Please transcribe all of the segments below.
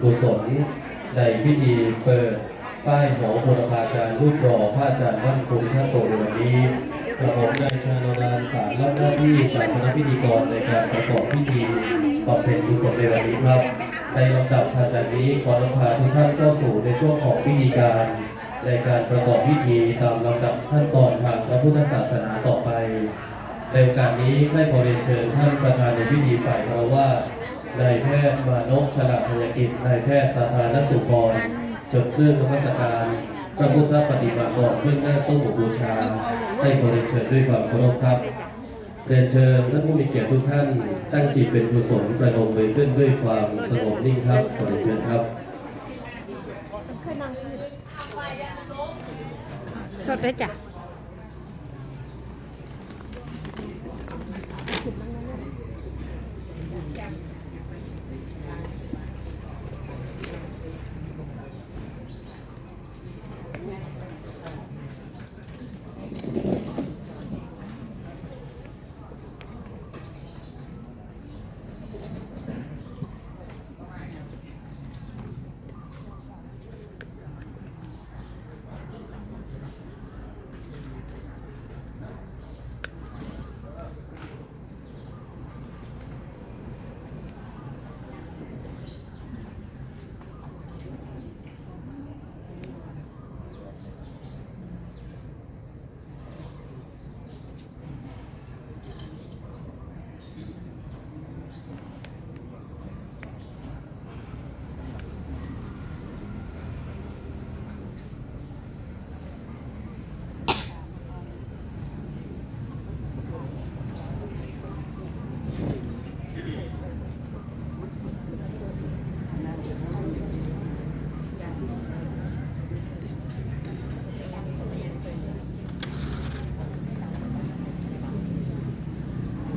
กุศลในพิธีเปิดป้ายหอบุรพาจารย์รูปหล่อพระอาจารย์มั่นคงท่าโตในวันนี้กระผมนายชาโนรานสารรับหน้าที่ศาสนพิธีกรในการประกอบพิธีบำเพ็ญกุศลในวันนี้ครับ ในลำดับถัดจากนี้ขอนำพาทุกท่านเข้าสู่ในช่วงของพิธีการ ในการประกอบพิธีตามลำดับขั้นตอนทางพระพุทธศาสนาต่อไป ในโอกาสนี้ได้ขอเรียนเชิญท่านประธานในพิธีฝ่ายเราว่า นายแพทย์มานพฉลาดพยกิจนายแพทย์สาธารณสุขกรจดเครื่องนมัสการพระพุทธปฏิมากรเพื่อหน้าต้นบูชาให้ขอเรียนเชิญด้วยความเคารพครับเรียนเชิญท่านผู้มีเกียรติทุกท่าน ตั้งจิตเป็นกุศลประนมมือขึ้นด้วยความสงบนิ่งครับขอเรียนเชิญครับสดเลยจ้ะ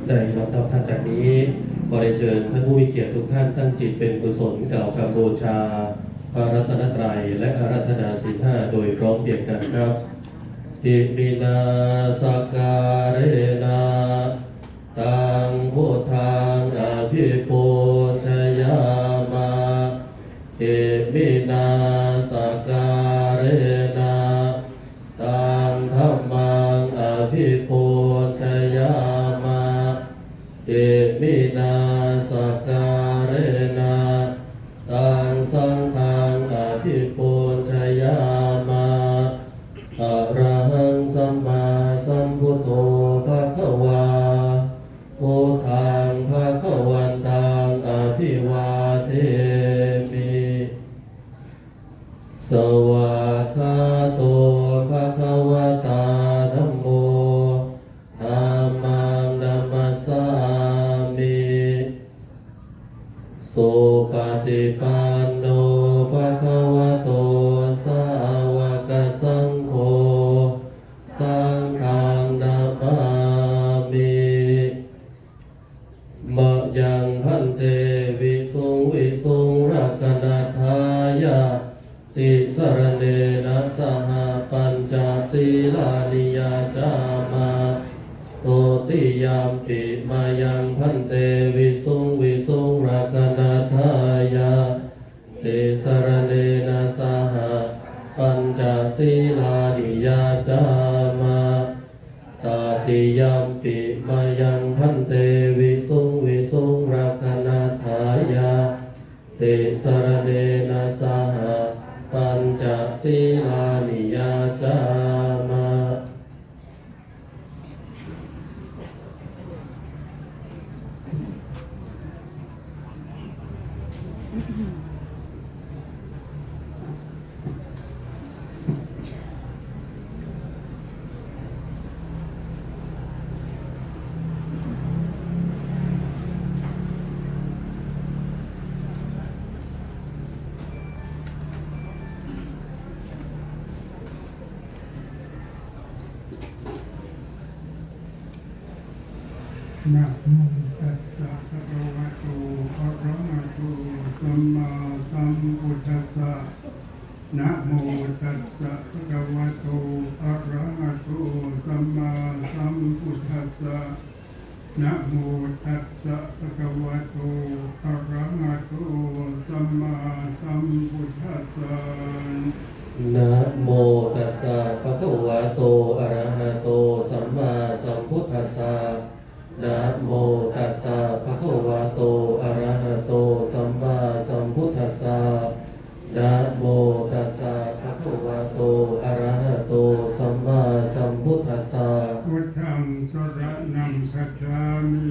ในลำดับถัดจากนี้ขอเรียนเชิญท่านผู้มีเกียรติทุกท่านตั้งจิตเป็นกุศลกล่าวคำบูชา พระรัตนตรัยและอารัธนาศีลห้าโดยพร้อมเพียงกันครับอิมินาสการเรนาตังพุทธังอภิปูชยามาเอมินาสกการ ยังพันเตวิสุงวิสุงรักนาทายาเตสรณเนนะสหปัญจศีลานิยาจามาตาติยัมปิมายังพันเตวิสุงวิสุงรักนาทายาเตสรเนนะสหปัญจศีลา นะโมตัสสะภะคะวะโตอะระหะโตสัมมาสัมพุทธัสสะนะโมตัสสะภะคะวะโตอะระหะโตสัมมาสัมพุทธัสสะนะโมตัสสะภะคะวะโตอะระหะโตสัมมาสัมพุทธัสสะนะโมตัสสะภะคะวะโตอะระหะามิ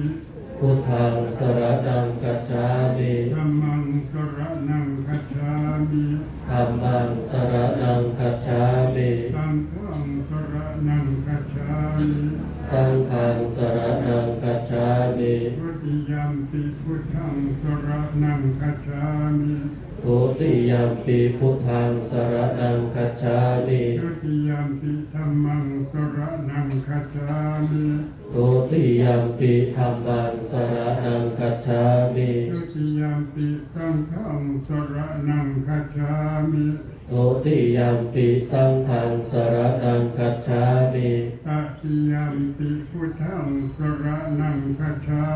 พุทธังสรณังกัจฉามิธัมมังสรณังคัจฉามิธัมมังสรณังกัจฉามิสังฆังสรณังคัจฉามิสังฆังสรณังกัจฉามิทุติยัมปิพุทธังสรณังคัจฉามิทุติยัมปีพุทธังสรณังกัจฉามิทุติยัมปิธัมมังสรณังคัจฉามิทุ ติยัมปีธัมมังสรณังกัจฉามิทุติยัมปิสังฆังสรณังคัจฉามิทุติยัมปีสังฆังสรณังกัจฉามิตติยัมปิพุทธังสรณังคัจฉา